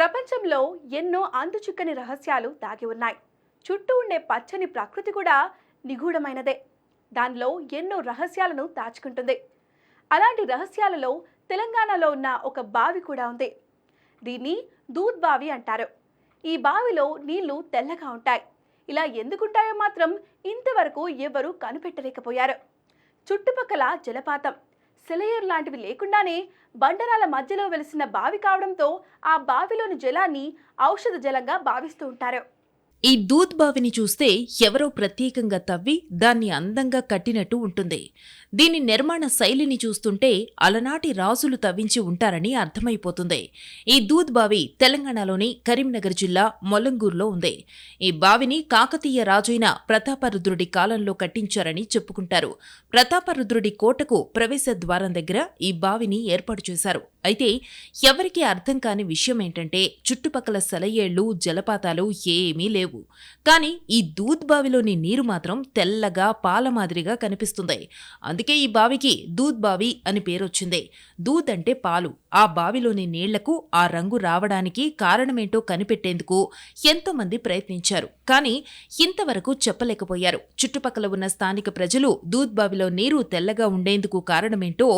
ప్రపంచంలో ఎన్నో అందుచుక్కని రహస్యాలు దాగి ఉన్నాయి. చుట్టూ ఉండే పచ్చని ప్రకృతి కూడా నిగూఢమైనదే. దానిలో ఎన్నో రహస్యాలను దాచుకుంటుంది. అలాంటి రహస్యాలలో తెలంగాణలో ఉన్న ఒక బావి కూడా ఉంది. దీన్ని దూద్ బావి అంటారు. ఈ బావిలో నీళ్ళు తెల్లగా ఉంటాయి. ఇలా ఎందుకుంటాయో మాత్రం ఇంతవరకు ఎవరూ కనిపెట్టలేకపోయారు. చుట్టుపక్కల జలపాతం సెలయేరు లాంటివి లేకుండానే బండరాల మధ్యలో వెలిసిన బావి కావడంతో ఆ బావిలోని జలాన్ని ఔషధ జలంగా భావిస్తూ ఉంటారు. ఈ దూద్ బావిని చూస్తే ఎవరో ప్రత్యేకంగా తవ్వి దాన్ని అందంగా కట్టినట్టు ఉంటుంది. దీని నిర్మాణ శైలిని చూస్తుంటే అలనాటి రాజులు తవ్వించి ఉంటారని అర్థమైపోతుంది. ఈ దూద్ బావి తెలంగాణలోని కరీంనగర్ జిల్లా మొలంగూరులో ఉంది. ఈ బావిని కాకతీయ రాజైన ప్రతాపరుద్రుడి కాలంలో కట్టించారని చెప్పుకుంటారు. ప్రతాపరుద్రుడి కోటకు ప్రవేశ ద్వారం దగ్గర ఈ బావిని ఏర్పాటు చేశారు. అయితే ఎవరికీ అర్థం కాని విషయం ఏంటంటే చుట్టుపక్కల సెలయేళ్ళు జలపాతాలు ఏమీ లేవు. కానీ ఈ దూద్ బావిలోని నీరు మాత్రం తెల్లగా పాల మాదిరిగా కనిపిస్తుంది. అందుకే ఈ బావికి దూద్ బావి అని పేరొచ్చింది దూద్ అంటే పాలు. ఆ బావిలోని నీళ్ళకు ఆ రంగు రావడానికి కారణమేంటో కనిపెట్టేందుకు ఎంతోమంది ప్రయత్నించారు. కానీ ఇంతవరకు చెప్పలేకపోయారు. చుట్టుపక్కల ఉన్న స్థానిక ప్రజలు దూద్ బావిలో నీరు తెల్లగా ఉండేందుకు కారణమేంటో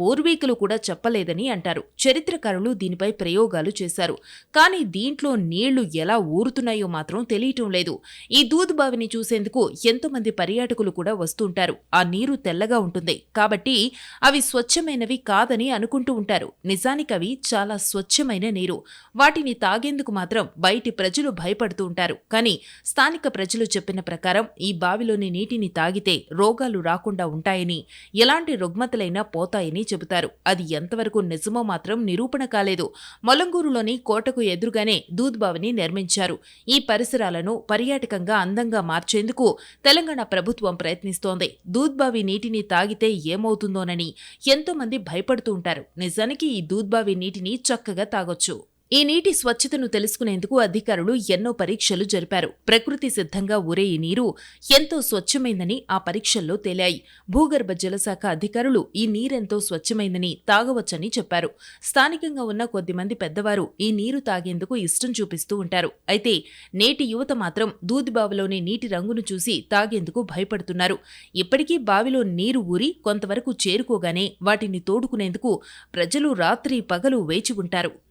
పూర్వీకులు కూడా చెప్పలేదని అంటారు. చరిత్రకారులు దీనిపై ప్రయోగాలు చేశారు. కానీ దీంట్లో నీళ్ళు ఎలా ఊరుతున్నాయో మాత్రం తెలియటం లేదు. ఈ దూద్ బావిని చూసేందుకు ఎంతో మంది పర్యాటకులు కూడా వస్తుంటారు. ఆ నీరు తెల్లగా ఉంటుంది. కాబట్టి అవి స్వచ్ఛమైనవి కాదని అనుకుంటూ ఉంటారు. నిజానికి అవి చాలా స్వచ్ఛమైన నీరు. వాటిని తాగేందుకు మాత్రం బయటి ప్రజలు భయపడుతూ ఉంటారు. కానీ స్థానిక ప్రజలు చెప్పిన ప్రకారం ఈ బావిలోని నీటిని తాగితే రోగాలు రాకుండా ఉంటాయని ఎలాంటి రుగ్మతలైనా పోతాయని చెబుతారు. అది ఎంతవరకు నిజమో మాత్రం నిరూపణ కాలేదు మొలంగూరులోని కోటకు ఎదురుగానే దూద్బావిని నిర్మించారు. ఈ పరిసరాలను పర్యాటకంగా అందంగా మార్చేందుకు తెలంగాణ ప్రభుత్వం ప్రయత్నిస్తోంది. దూద్బావి నీటిని తాగితే ఏమవుతుందోనని ఎంతో మంది భయపడుతూ ఉంటారు. నిజానికి ఈ దూద్బావి నీటిని చక్కగా తాగొచ్చు. ఈ నీటి స్వచ్ఛతను తెలుసుకునేందుకు అధికారులు ఎన్నో పరీక్షలు జరిపారు. ప్రకృతి సిద్ధంగా ఊరే ఈ నీరు ఎంతో స్వచ్ఛమైందని ఆ పరీక్షల్లో తేలాయి. భూగర్భ జలశాఖ అధికారులు ఈ నీరెంతో స్వచ్ఛమైందని తాగవచ్చని చెప్పారు. స్థానికంగా ఉన్న కొద్దిమంది పెద్దవారు ఈ నీరు తాగేందుకు ఇష్టం చూపిస్తూ ఉంటారు. అయితే నేటి యువత మాత్రం దూదిబావిలోని నీటి రంగును చూసి తాగేందుకు భయపడుతున్నారు. ఇప్పటికీ బావిలో నీరు ఊరి కొంతవరకు చేరుకోగానే వాటిని తోడుకునేందుకు ప్రజలు రాత్రి పగలు వేచి ఉంటారు.